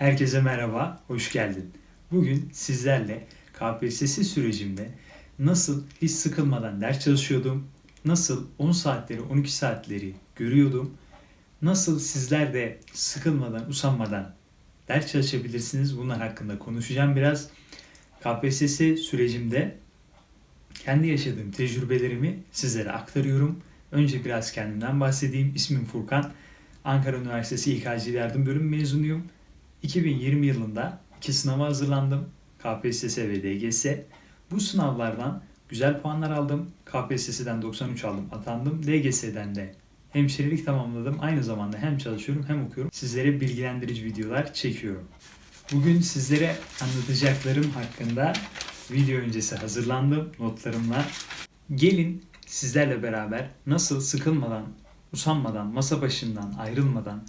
Herkese merhaba, hoş geldin. Bugün sizlerle KPSS sürecimde nasıl hiç sıkılmadan ders çalışıyordum, nasıl 10 saatleri, 12 saatleri görüyordum, nasıl sizler de sıkılmadan, usanmadan ders çalışabilirsiniz bunlar hakkında konuşacağım biraz. KPSS sürecimde kendi yaşadığım tecrübelerimi sizlere aktarıyorum. Önce biraz kendimden bahsedeyim. İsmim Furkan. Ankara Üniversitesi İK'cı Yardım Bölümü mezunuyum. 2020 yılında iki sınava hazırlandım. KPSS ve DGS. Bu sınavlardan güzel puanlar aldım. KPSS'den 93 aldım, atandım. DGS'den de hemşirelik tamamladım. Aynı zamanda hem çalışıyorum hem okuyorum. Sizlere bilgilendirici videolar çekiyorum. Bugün sizlere anlatacaklarım hakkında video öncesi hazırlandım notlarımla. Gelin sizlerle beraber nasıl sıkılmadan, usanmadan, masa başından ayrılmadan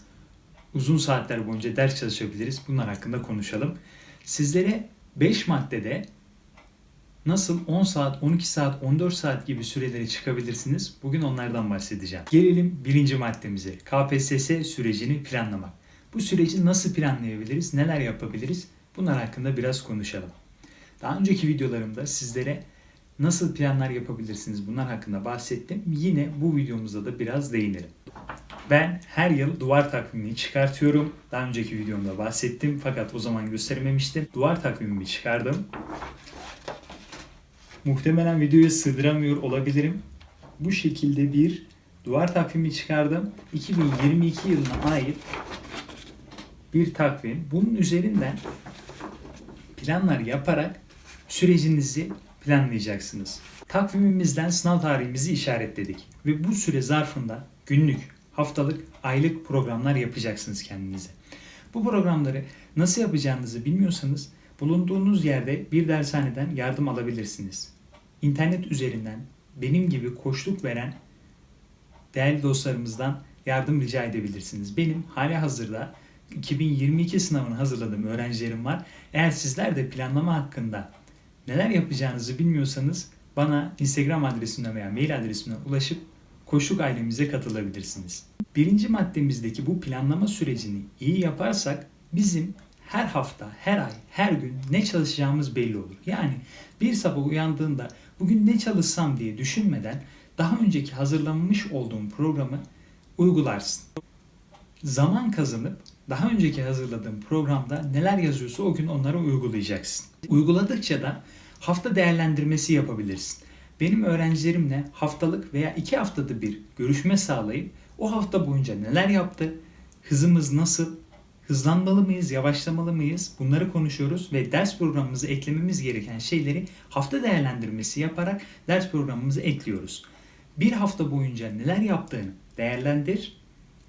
uzun saatler boyunca ders çalışabiliriz. Bunlar hakkında konuşalım. Sizlere 5 maddede nasıl 10 saat, 12 saat, 14 saat gibi süreleri çıkabilirsiniz? Bugün onlardan bahsedeceğim. Gelelim birinci maddemize. KPSS sürecini planlamak. Bu süreci nasıl planlayabiliriz? Neler yapabiliriz? Bunlar hakkında biraz konuşalım. Daha önceki videolarımda sizlere nasıl planlar yapabilirsiniz bunlar hakkında bahsettim. Yine bu videomuzda da biraz değinelim. Ben her yıl duvar takvimini çıkartıyorum. Daha önceki videomda bahsettim fakat o zaman göstermemiştim. Duvar takvimimi çıkardım. Muhtemelen videoyu sığdıramıyor olabilirim. Bu şekilde bir duvar takvimi çıkardım. 2022 yılına ait bir takvim. Bunun üzerinden planlar yaparak sürecinizi planlayacaksınız. Takvimimizden sınav tarihimizi işaretledik ve bu süre zarfında günlük, haftalık, aylık programlar yapacaksınız kendinize. Bu programları nasıl yapacağınızı bilmiyorsanız bulunduğunuz yerde bir dershaneden yardım alabilirsiniz. İnternet üzerinden benim gibi koşluk veren değerli dostlarımızdan yardım rica edebilirsiniz. Benim hali hazırda 2022 sınavını hazırladığım öğrencilerim var. Eğer sizler de planlama hakkında neler yapacağınızı bilmiyorsanız bana Instagram adresimden veya mail adresimden ulaşıp koşuk ailemize katılabilirsiniz. Birinci maddemizdeki bu planlama sürecini iyi yaparsak bizim her hafta, her ay, her gün ne çalışacağımız belli olur. Yani bir sabah uyandığında bugün ne çalışsam diye düşünmeden daha önceki hazırlanmış olduğum programı uygularsın. Zaman kazanıp daha önceki hazırladığım programda neler yazıyorsa o gün onları uygulayacaksın. Uyguladıkça da hafta değerlendirmesi yapabilirsin. Benim öğrencilerimle haftalık veya iki haftada bir görüşme sağlayıp o hafta boyunca neler yaptı, hızımız nasıl, hızlanmalı mıyız, yavaşlamalı mıyız bunları konuşuyoruz ve ders programımıza eklememiz gereken şeyleri hafta değerlendirmesi yaparak ders programımıza ekliyoruz. Bir hafta boyunca neler yaptığını değerlendir.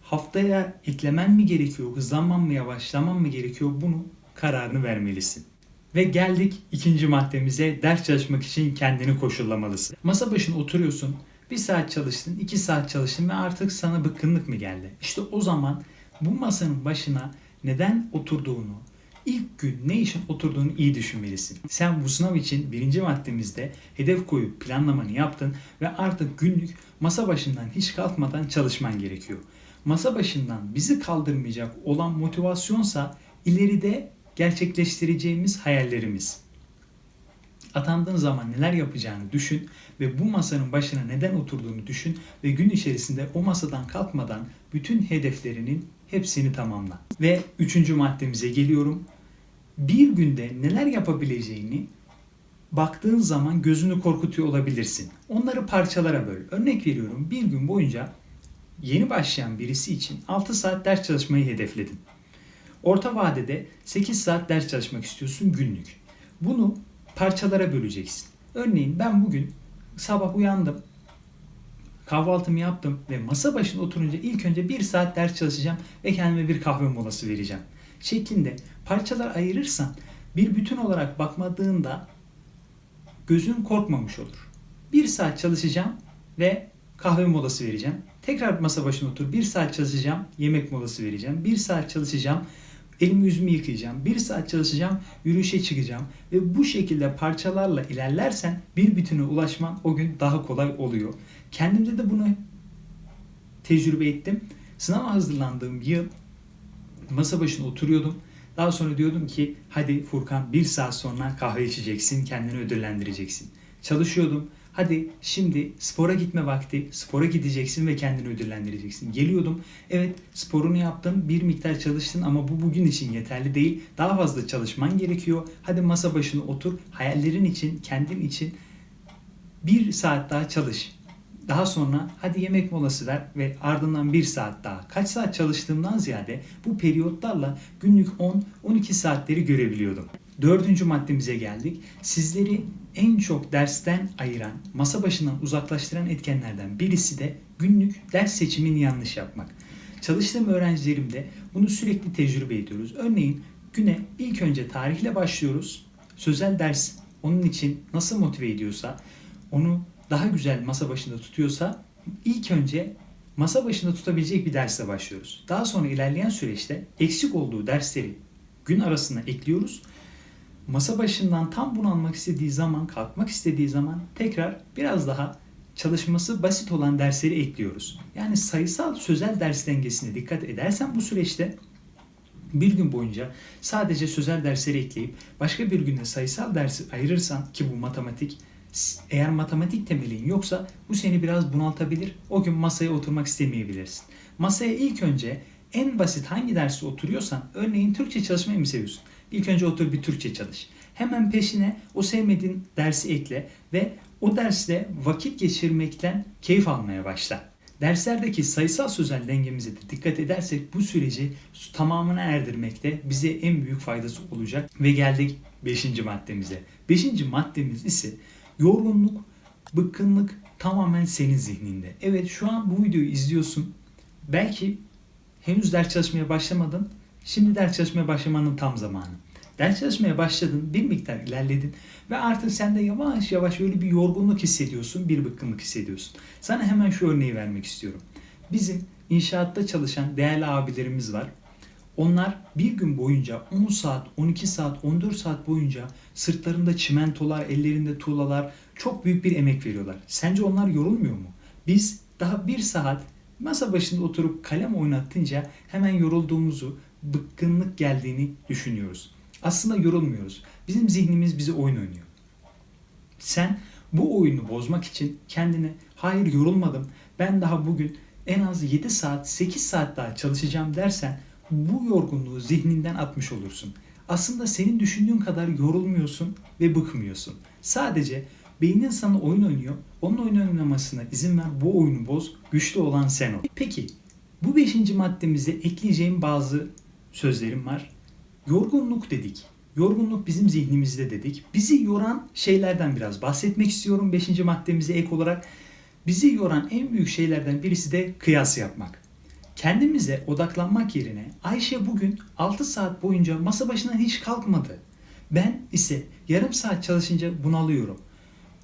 Haftaya eklemen mi gerekiyor, hızlanman mı, yavaşlaman mı gerekiyor bunu kararını vermelisin. Ve geldik ikinci maddemize ders çalışmak için kendini koşullamalısın. Masa başına oturuyorsun, bir saat çalıştın, iki saat çalıştın ve artık sana bıkkınlık mı geldi? İşte o zaman bu masanın başına neden oturduğunu, ilk gün ne için oturduğunu iyi düşünmelisin. Sen bu sınav için birinci maddemizde hedef koyup planlamanı yaptın ve artık günlük masa başından hiç kalkmadan çalışman gerekiyor. Masa başından bizi kaldırmayacak olan motivasyonsa ileride gerçekleştireceğimiz hayallerimiz. Atandığın zaman neler yapacağını düşün ve bu masanın başına neden oturduğunu düşün ve gün içerisinde o masadan kalkmadan bütün hedeflerinin hepsini tamamla. Ve üçüncü maddemize geliyorum. Bir günde neler yapabileceğini baktığın zaman gözünü korkutuyor olabilirsin. Onları parçalara böl. Örnek veriyorum bir gün boyunca yeni başlayan birisi için 6 saat ders çalışmayı hedefledin. Orta vadede 8 saat ders çalışmak istiyorsun günlük. Bunu parçalara böleceksin. Örneğin ben bugün sabah uyandım. Kahvaltımı yaptım ve masa başında oturunca ilk önce bir saat ders çalışacağım ve kendime bir kahve molası vereceğim. Şeklinde parçalar ayırırsan bir bütün olarak bakmadığında gözün korkmamış olur. Bir saat çalışacağım ve kahve molası vereceğim. Tekrar masa başına otur. Bir saat çalışacağım. Yemek molası vereceğim. Bir saat çalışacağım. Elimi yüzümü yıkayacağım. Bir saat çalışacağım. Yürüyüşe çıkacağım. Ve bu şekilde parçalarla ilerlersen bir bütüne ulaşman o gün daha kolay oluyor. Kendimde de bunu tecrübe ettim. Sınava hazırlandığım yıl masa başına oturuyordum. Daha sonra diyordum ki hadi Furkan bir saat sonra kahve içeceksin, kendini ödüllendireceksin. Çalışıyordum. Hadi şimdi spora gitme vakti. Spora gideceksin ve kendini ödüllendireceksin. Geliyordum. Evet sporunu yaptın. Bir miktar çalıştın ama bu bugün için yeterli değil. Daha fazla çalışman gerekiyor. Hadi masa başına otur. Hayallerin için, kendin için bir saat daha çalış. Daha sonra hadi yemek molası ver ve ardından bir saat daha. Kaç saat çalıştığımdan ziyade bu periyotlarla günlük 10-12 saatleri görebiliyordum. Dördüncü maddemize geldik. Sizleri en çok dersten ayıran, masa başından uzaklaştıran etkenlerden birisi de günlük ders seçimini yanlış yapmak. Çalıştığım öğrencilerimde bunu sürekli tecrübe ediyoruz. Örneğin güne ilk önce tarihle başlıyoruz. Sözel ders onun için nasıl motive ediyorsa, onu daha güzel masa başında tutuyorsa ilk önce masa başında tutabilecek bir dersle başlıyoruz. Daha sonra ilerleyen süreçte eksik olduğu dersleri gün arasına ekliyoruz. Masa başından tam bunu almak istediği zaman, kalkmak istediği zaman tekrar biraz daha çalışması basit olan dersleri ekliyoruz. Yani sayısal sözel ders dengesine dikkat edersen bu süreçte bir gün boyunca sadece sözel dersleri ekleyip başka bir günde sayısal dersi ayırırsan ki bu matematik eğer matematik temelin yoksa bu seni biraz bunaltabilir. O gün masaya oturmak istemeyebilirsin. Masaya ilk önce en basit hangi dersi oturuyorsan örneğin Türkçe çalışmayı mı seviyorsun? İlk önce otur bir Türkçe çalış. Hemen peşine o sevmediğin dersi ekle ve o dersle vakit geçirmekten keyif almaya başla. Derslerdeki sayısal sözel dengemize de dikkat edersek bu süreci tamamına erdirmekte bize en büyük faydası olacak. Ve geldik 5. maddemize. 5. maddemiz ise yorgunluk, bıkkınlık tamamen senin zihninde. Evet şu an bu videoyu izliyorsun. Belki henüz ders çalışmaya başlamadın. Şimdi ders çalışmaya başlamanın tam zamanı. Ders çalışmaya başladın, bir miktar ilerledin ve artık sen de yavaş yavaş öyle bir yorgunluk hissediyorsun, bir bıkkınlık hissediyorsun. Sana hemen şu örneği vermek istiyorum. Bizim inşaatta çalışan değerli abilerimiz var. Onlar bir gün boyunca 10 saat, 12 saat, 14 saat boyunca sırtlarında çimentolar, ellerinde tuğlalar çok büyük bir emek veriyorlar. Sence onlar yorulmuyor mu? Biz daha bir saat masa başında oturup kalem oynattınca hemen yorulduğumuzu, bıkkınlık geldiğini düşünüyoruz. Aslında yorulmuyoruz. Bizim zihnimiz bize oyun oynuyor. Sen bu oyunu bozmak için kendine hayır yorulmadım ben daha bugün en az 7 saat 8 saat daha çalışacağım dersen bu yorgunluğu zihninden atmış olursun. Aslında senin düşündüğün kadar yorulmuyorsun ve bıkmıyorsun. Sadece beynin sana oyun oynuyor. Onun oyun oynamasına izin ver. Bu oyunu boz. Güçlü olan sen ol. Peki bu beşinci maddemize ekleyeceğim bazı sözlerim var. Yorgunluk dedik. Yorgunluk bizim zihnimizde dedik. Bizi yoran şeylerden biraz bahsetmek istiyorum. Beşinci maddemize ek olarak. Bizi yoran en büyük şeylerden birisi de kıyas yapmak. Kendimize odaklanmak yerine Ayşe bugün 6 saat boyunca masa başından hiç kalkmadı. Ben ise yarım saat çalışınca bunalıyorum.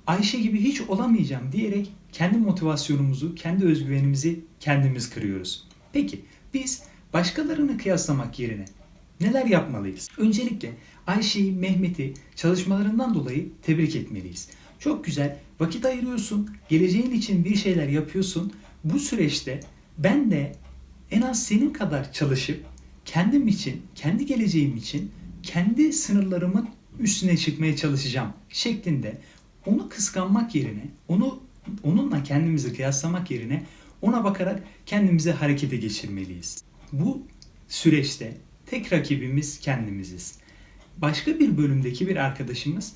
Ayşe gibi hiç olamayacağım diyerek kendi motivasyonumuzu, kendi özgüvenimizi kendimiz kırıyoruz. Peki biz başkalarını kıyaslamak yerine neler yapmalıyız? Öncelikle Ayşe'yi, Mehmet'i çalışmalarından dolayı tebrik etmeliyiz. Çok güzel vakit ayırıyorsun, geleceğin için bir şeyler yapıyorsun. Bu süreçte ben de en az senin kadar çalışıp kendim için, kendi geleceğim için kendi sınırlarımın üstüne çıkmaya çalışacağım şeklinde onu kıskanmak yerine, onu onunla kendimizi kıyaslamak yerine ona bakarak kendimizi harekete geçirmeliyiz. Bu süreçte tek rakibimiz kendimiziz. Başka bir bölümdeki bir arkadaşımız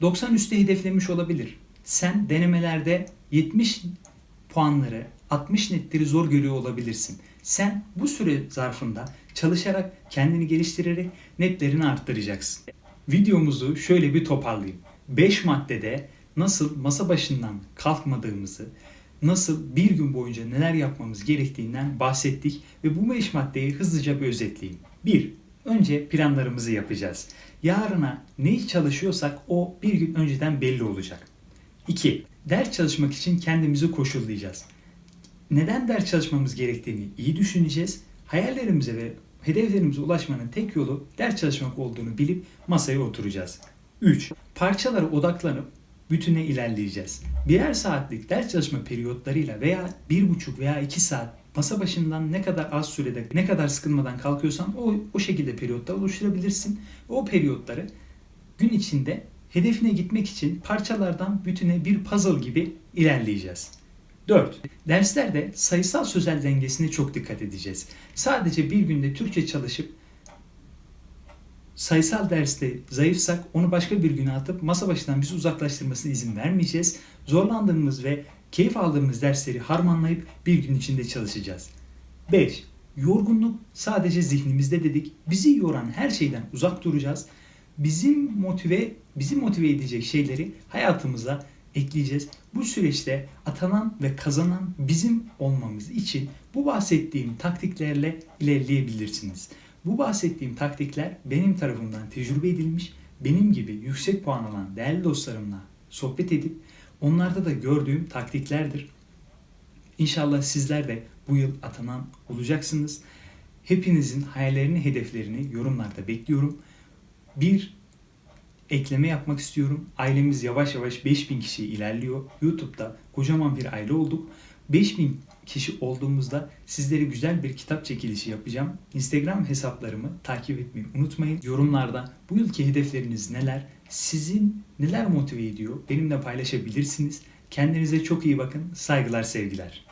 90 üstü hedeflemiş olabilir. Sen denemelerde 70 puanları, 60 netleri zor görüyor olabilirsin. Sen bu süre zarfında çalışarak, kendini geliştirerek netlerini arttıracaksın. Videomuzu şöyle bir toparlayayım. 5 maddede nasıl masa başından kalkmadığımızı, nasıl bir gün boyunca neler yapmamız gerektiğinden bahsettik ve bu 5 maddeyi hızlıca bir özetleyeyim. 1. Önce planlarımızı yapacağız. Yarına ne çalışıyorsak o bir gün önceden belli olacak. 2. Ders çalışmak için kendimizi koşullayacağız. Neden ders çalışmamız gerektiğini iyi düşüneceğiz. Hayallerimize ve hedeflerimize ulaşmanın tek yolu ders çalışmak olduğunu bilip masaya oturacağız. 3. Parçalara odaklanıp bütüne ilerleyeceğiz. Birer saatlik ders çalışma periyotlarıyla veya bir buçuk veya iki saat masa başından ne kadar az sürede, ne kadar sıkılmadan kalkıyorsan o, o şekilde periyotlar oluşturabilirsin. O periyotları gün içinde hedefine gitmek için parçalardan bütüne bir puzzle gibi ilerleyeceğiz. 4. Derslerde sayısal sözel dengesine çok dikkat edeceğiz. Sadece bir günde Türkçe çalışıp sayısal derste zayıfsak onu başka bir güne atıp masa başından bizi uzaklaştırmasına izin vermeyeceğiz. Zorlandığımız ve keyif aldığımız dersleri harmanlayıp bir gün içinde çalışacağız. 5. Yorgunluk sadece zihnimizde dedik. Bizi yoran her şeyden uzak duracağız. Bizim motive, bizi motive edecek şeyleri hayatımıza ekleyeceğiz. Bu süreçte atanan ve kazanan bizim olmamız için bu bahsettiğim taktiklerle ilerleyebilirsiniz. Bu bahsettiğim taktikler benim tarafımdan tecrübe edilmiş, benim gibi yüksek puan alan değerli dostlarımla sohbet edip onlarda da gördüğüm taktiklerdir. İnşallah sizler de bu yıl atanan olacaksınız. Hepinizin hayallerini, hedeflerini yorumlarda bekliyorum. Bir ekleme yapmak istiyorum. Ailemiz yavaş yavaş 5000 kişi ilerliyor. YouTube'da kocaman bir aile olduk. 5000 kişi olduğumuzda sizlere güzel bir kitap çekilişi yapacağım. Instagram hesaplarımı takip etmeyi unutmayın. Yorumlarda bu yılki hedefleriniz neler? Sizin neler motive ediyor? Benimle paylaşabilirsiniz. Kendinize çok iyi bakın. Saygılar, sevgiler.